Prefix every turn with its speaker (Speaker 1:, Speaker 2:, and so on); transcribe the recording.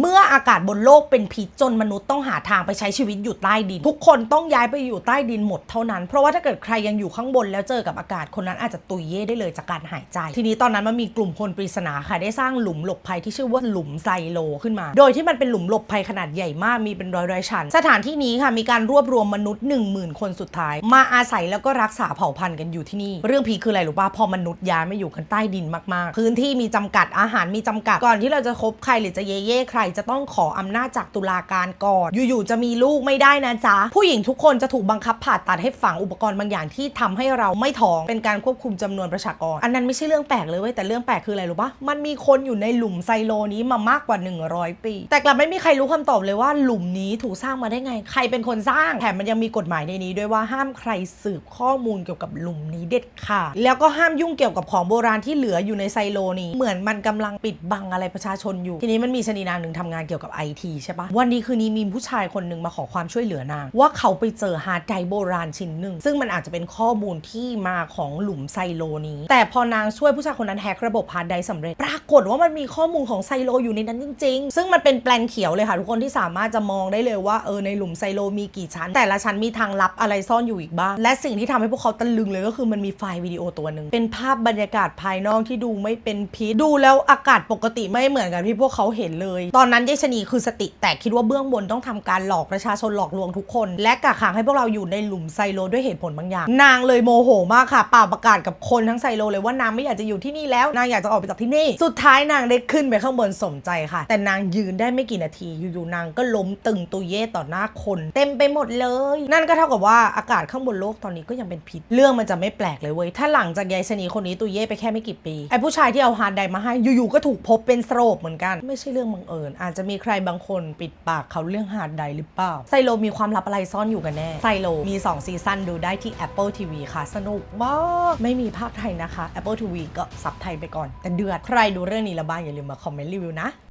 Speaker 1: เมื่ออากาศบนโลกเป็นพิษจนมนุษย์ต้องหาทางไปใช้ชีวิตอยู่ใต้ดิน ทุกคนต้องย้ายไปอยู่ใต้ดินหมดเท่านั้น เพราะว่าถ้าเกิดใครยังอยู่ข้างบนแล้วเจอกับอากาศคนนั้นอาจจะตุยเย่ได้เลยจากการหายใจ ทีนี้ตอนนั้นมันมีกลุ่มคนปริศนาค่ะได้สร้างหลุมหลบภัยที่ชื่อว่าหลุมไซโลขึ้นมา โดยที่มันเป็นหลุมหลบภัยขนาดใหญ่มากมีเป็นร้อยร้อยๆชั้น สถานที่นี้ค่ะมีการรวบรวมมนุษย์ 1 0,000 คนสุดท้าย มาอาศัยแล้วก็รักษาเผ่าพันธุ์กันอยู่ที่นี่ เรื่องพีคืออะไรหรู้ป่ะพอมนุษย์ย้ายมาอยู่กันใต้ดินมากๆ พื้นที่มีจำกัดอาหารมีจำกัดก่อนที่เราจะคบใครหรือจะเย่เย่ใครจะต้องขออำนาจจากตุลาการก่อน อยู่ๆจะมีลูกไม่ได้นะจ๊ะ ผู้หญิงทุกคนจะถูกบังคับผ่าตัดให้ฝังอุปกรณ์บางอย่างที่ทำให้เราไม่ท้องเป็นการควบคุมจำนวนประชากร อันนั้นไม่ใช่เรื่องแปลกเลยเว้ยแต่เรื่องแปลกคืออะไรรู้ปะมันมีคนอยู่ในหลุมไซโลนี้มามากกว่า 100 ปี แต่กลับไม่มีใครรู้คำตอบเลยว่าหลุมนี้ถูกสร้างมาได้ไง ใครเป็นคนสร้างแถมมันยังมีกฎหมายในนี้ด้วยว่าห้ามใครสืบข้อมูลเกี่ยวกับหลุมนี้เด็ดขาดแล้วก็ห้ามยุ่งเกี่ยวกับของโบราณที่เหลืออยู่ในไซโลนี้เหมือนมันกำลังปิดบังอะไรประชาชนอยู่ ทีนี้มันมีชนีนางหนึ่งทำงานเกี่ยวกับไอทีใช่ปะวันนี้คืนนี้มีผู้ชายคนหนึ่งมาขอความช่วยเหลือนาง ว่าเขาไปเจอฮาร์ดไดรฟ์โบราณชิ้นหนึ่ง ซึ่งมันอาจจะเป็นข้อมูลที่มาของหลุมไซโลนี้ แต่พอนางช่วยผู้ชายคนนั้นแฮกระบบฮาร์ดไดรฟ์สำเร็จ ปรากฏว่ามันมีข้อมูลของไซโลอยู่ในนั้นจริง ๆ ซึ่งมันเป็นแปลนเขียวเลยค่ะ ทุกคนที่สามารถจะมองได้เลยว่าเออในหลุมไซโลมีกี่ชั้น แต่ละชั้นมีทางลับอะไรซ่อนอยู่อีกบ้าง และสิ่งที่ทำให้พวกเขาตะลึงเลยก็คือมันมีไฟล์วิดีโอตัวหนึ่งเป็นภาพบรรยากาศภายนอกที่ดูไม่เป็นพิษดูแล้วอากาศปกติไม่เหมือนกับที่พวกเขาเห็นเลยตอนนั้นยายชนีคือสติแตกคิดว่าเบื้องบนต้องทำการหลอกประชาชนหลอกลวงทุกคน และกักขังให้พวกเราอยู่ในหลุมไซโลด้วยเหตุผลบางอย่าง นางเลยโมโหมากค่ะเป่าประกาศกับคนทั้งไซโลเลยว่านางไม่อยากจะอยู่ที่นี่แล้วนางอยากจะออกไปจากที่นี่ สุดท้ายนางได้ขึ้นไปข้างบนสมใจค่ะ แต่นางยืนได้ไม่กี่นาทีอยู่ๆนางก็ล้มตึงตุยเย่ต่อหน้าคน เต็มไปหมดเลย นั่นก็เท่ากับว่าอากาศข้างบนโลกตอนนี้ก็ยังเป็นพิษเรื่องมันจะไม่แปลกเลยเว้ยถ้าหลังจากยายชนีคนนี้ตุยเย่ไปแค่ไม่กี่ปีไอ้ผู้ชายที่เอาฮาร์ดไดมาให้อยู่ๆก็ถูกพบเป็นสโตรบเหมือนกัน ไม่ใช่เรื่องบังเอิญอาจจะมีใครบางคนปิดปากเขาเรื่องหาดใดรฟ์หรือเปล่า ไซโลมีความลับอะไรซ่อนอยู่กันแน่ ไซโลมี 2 ซีซั่นดูได้ที่ Apple TV ค่ะ สนุกมาก ไม่มีภาคไทยนะคะ Apple TV ก็ซับไทยไปก่อน แต่เดือด ใครดูเรื่องนี้แล้วบ้างอย่าลืมมาคอมเมนต์รีวิวนะ